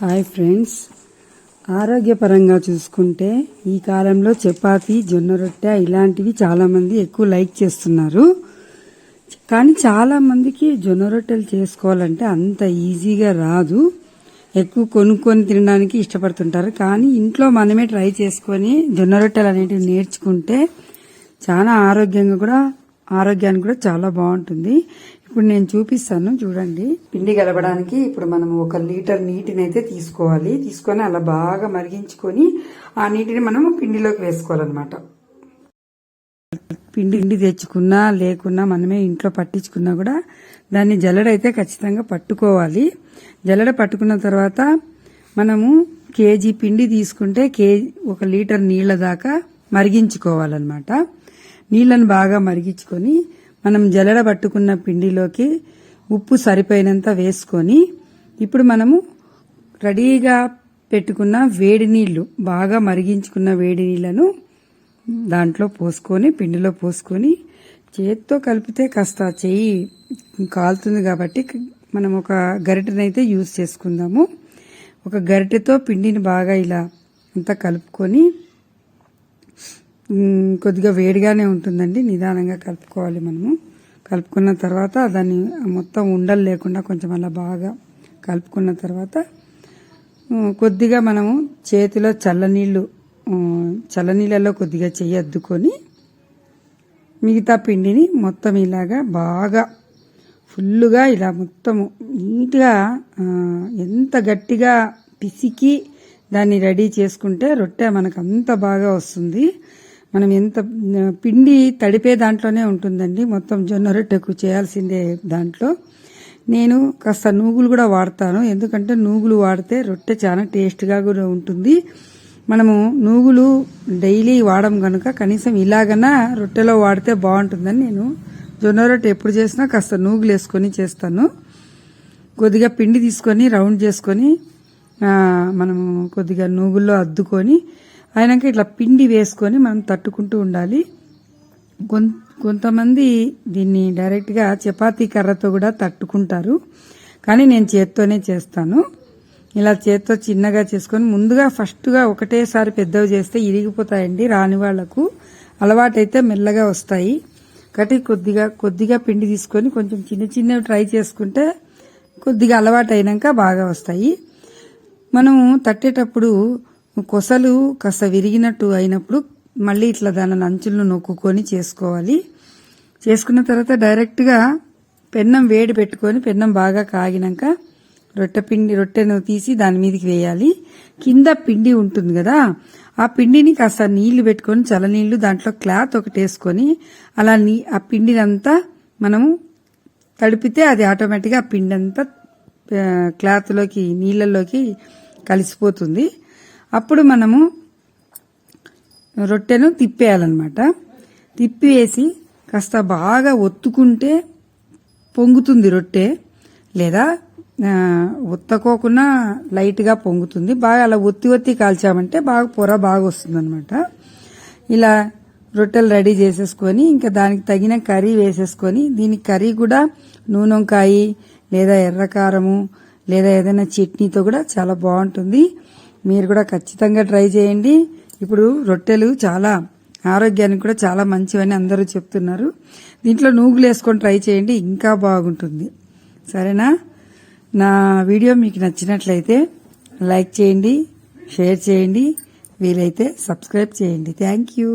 Hi friends. ఆరోగ్యపరంగా చూసుకుంటే ఈ కాలంలో చపాతి జొన్న రొట్టె ఇలాంటివి చాలామంది ఎక్కువ లైక్ చేస్తున్నారు. కానీ చాలామందికి జొన్న రొట్టెలు చేసుకోవాలంటే అంత ఈజీగా రాదు. ఎక్కువ కొనుక్కొని తినడానికి ఇష్టపడుతుంటారు. కానీ ఇంట్లో మనమే ట్రై చేసుకొని జొన్న రొట్టెలు అనేటివి నేర్చుకుంటే చాలా ఆరోగ్యంగా కూడా ఆరోగ్యానికి కూడా చాలా బాగుంటుంది. ఇప్పుడు నేను చూపిస్తాను చూడండి. పిండి కలపడానికి ఇప్పుడు మనం ఒక లీటర్ నీటిని అయితే తీసుకోవాలి. తీసుకొని అలా బాగా మరిగించుకొని ఆ నీటిని మనం పిండిలోకి వేసుకోవాలన్నమాట. పిండి పిండి తెచ్చుకున్నా లేకున్నా మనమే ఇంట్లో పట్టించుకున్నా కూడా దాన్ని జల్లడ అయితే ఖచ్చితంగా పట్టుకోవాలి. జల్లడ పట్టుకున్న తర్వాత మనము కేజీ పిండి తీసుకుంటే కేజీ ఒక లీటర్ నీళ్ళ దాకా మరిగించుకోవాలన్నమాట. నీళ్ళను బాగా మరిగించుకొని మనం జలడ పట్టుకున్న పిండిలోకి ఉప్పు సరిపోయినంత వేసుకొని ఇప్పుడు మనము రెడీగా పెట్టుకున్న వేడి నీళ్ళు బాగా మరిగించుకున్న వేడి నీళ్ళను దాంట్లో పోసుకొని పిండిలో పోసుకొని చేతితో కలిపితే కాస్త చెయ్యి కాలుతుంది కాబట్టి మనం ఒక గరిటెనైతే యూజ్ చేసుకుందాము. ఒక గరిటెతో పిండిని బాగా ఇలా అంతా కలుపుకొని కొద్దిగా వేడిగానే ఉంటుందండి. నిదానంగా కలుపుకోవాలి మనము. కలుపుకున్న తర్వాత దాన్ని మొత్తం ఉండలు లేకుండా కొంచెం అలా బాగా కలుపుకున్న తర్వాత కొద్దిగా మనము చేతిలో చల్లనీళ్ళు చల్లనీళ్ళలో కొద్దిగా చెయ్యి అద్దుకొని మిగతా పిండిని మొత్తం ఇలాగా బాగా ఫుల్లుగా ఇలా మొత్తము నీట్గా ఎంత గట్టిగా పిసికి దాన్ని రెడీ చేసుకుంటే రొట్టె మనకు అంత బాగా వస్తుంది. మనం ఎంత పిండి తడిపే దాంట్లోనే ఉంటుందండి. మొత్తం జొన్న రొట్టెకు చేయాల్సిందే దాంట్లో. నేను కాస్త నూగులు కూడా వాడతాను. ఎందుకంటే నూగులు వాడితే రొట్టె చాలా టేస్ట్గా కూడా ఉంటుంది. మనము నూగులు డైలీ వాడం కనుక కనీసం ఇలాగనా రొట్టెలో వాడితే బాగుంటుందని నేను జొన్న రొట్టె ఎప్పుడు చేసినా కాస్త నూగులు వేసుకొని చేస్తాను. కొద్దిగా పిండి తీసుకొని రౌండ్ చేసుకొని మనము కొద్దిగా నూగుల్లో అద్దుకొని అయినాక ఇట్లా పిండి వేసుకొని మనం తట్టుకుంటూ ఉండాలి. కొంతమంది దీన్ని డైరెక్ట్గా చపాతీ కర్రతో కూడా తట్టుకుంటారు. కానీ నేను చేత్తోనే చేస్తాను. ఇలా చేత్తో చిన్నగా చేసుకొని ముందుగా ఫస్ట్గా ఒకటేసారి పెద్దవి చేస్తే ఇరిగిపోతాయండి రాని వాళ్ళకు. అలవాటైతే మెల్లగా వస్తాయి. కాబట్టి కొద్దిగా కొద్దిగా పిండి తీసుకొని కొంచెం చిన్న చిన్నవి ట్రై చేసుకుంటే కొద్దిగా అలవాటు అయినాక బాగా వస్తాయి. మనం తట్టేటప్పుడు కొసలు కాస్త విరిగినట్టు అయినప్పుడు మళ్ళీ ఇట్లా దాని అంచులను నొక్కుకొని చేసుకోవాలి. చేసుకున్న తర్వాత డైరెక్ట్గా పెన్నం వేడి పెట్టుకొని పెన్నం బాగా కాగినాక రొట్టె పిండి రొట్టెను తీసి దాని మీదకి వేయాలి. కింద పిండి ఉంటుంది కదా ఆ పిండిని కాస్త నీళ్ళు పెట్టుకొని చలనీళ్ళు దాంట్లో క్లాత్ ఒకటి వేసుకొని అలా నీ ఆ పిండినంతా మనము తడిపితే అది ఆటోమేటిక్గా ఆ పిండి అంతా క్లాత్లోకి నీళ్ళల్లోకి కలిసిపోతుంది. అప్పుడు మనము రొట్టెను తిప్పేయాలన్నమాట. తిప్పివేసి కాస్త బాగా ఒత్తుకుంటే పొంగుతుంది రొట్టె. లేదా ఒత్తకోకుండా లైట్గా పొంగుతుంది. బాగా అలా ఒత్తి ఒత్తి కాల్చామంటే బాగా పొర బాగా వస్తుంది ఇలా రొట్టెలు రెడీ చేసేసుకొని ఇంకా దానికి తగిన కర్రీ వేసేసుకొని దీనికి కర్రీ కూడా నూనెంకాయ లేదా ఎర్రకారము లేదా ఏదైనా చట్నీతో కూడా చాలా బాగుంటుంది. మీరు కూడా ఖచ్చితంగా ట్రై చేయండి. ఇప్పుడు రొట్టెలు చాలా ఆరోగ్యానికి కూడా చాలా మంచివని అందరూ చెప్తున్నారు. దీంట్లో నూగులు వేసుకొని ట్రై చేయండి ఇంకా బాగుంటుంది. సరేనా? నా వీడియో మీకు నచ్చినట్లయితే లైక్ చేయండి షేర్ చేయండి వీలైతే సబ్స్క్రైబ్ చేయండి. Thank you.